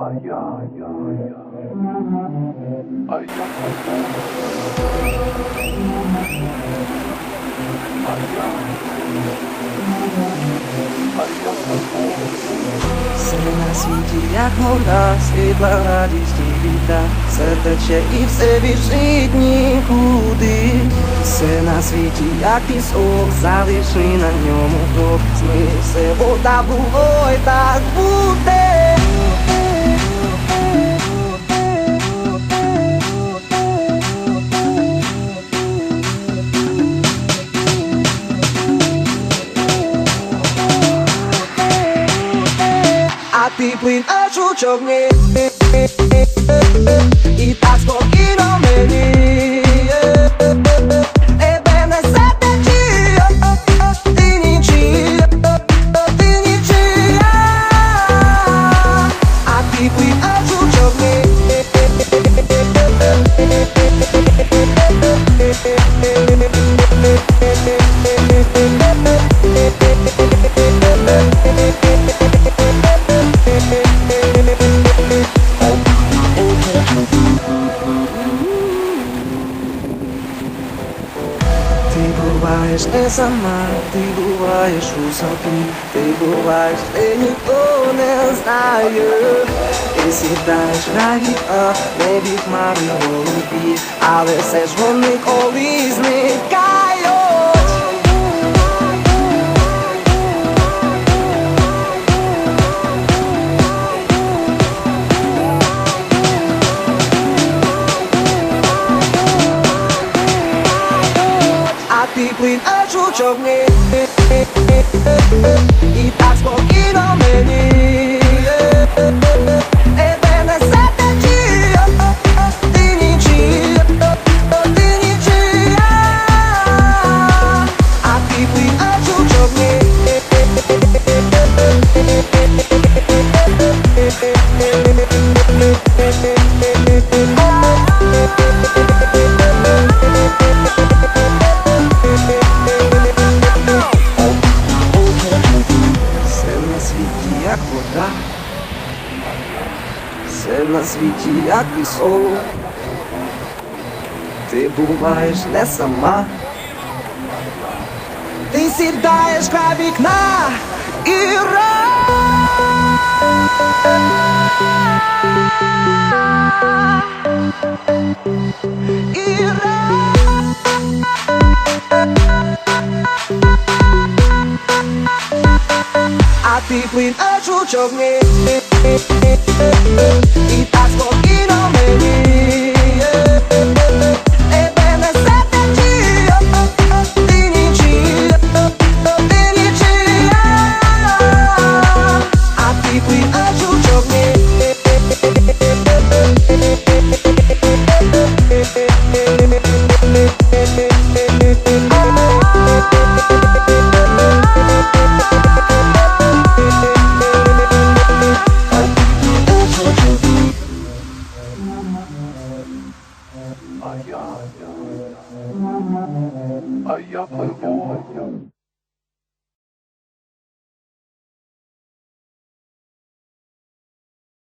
А я, я, я. А я А я А я Все на світі, як вода, світла радість і біда, все тече і все біжить нікуди. Все на світі, як пісок, залиши на ньому крок, Зми все вода було й так буде. А ти пливеш у човні І так спокійно мені Тебе несе течія Ти нічия, ти нічия А ти пливеш Ти буваєш не сама, ти буваєш у собі, ти буваєш, де ніхто не знає. Ти сідаєш на віка, небі хмари голубі, але все ж вони колись А ти пливеш у човні І так спокійно на світі, як пісок. Ти буваєш не сама. Ти сідаєш край вікна і ра. І. А ти пливеш у човні А я А я пливу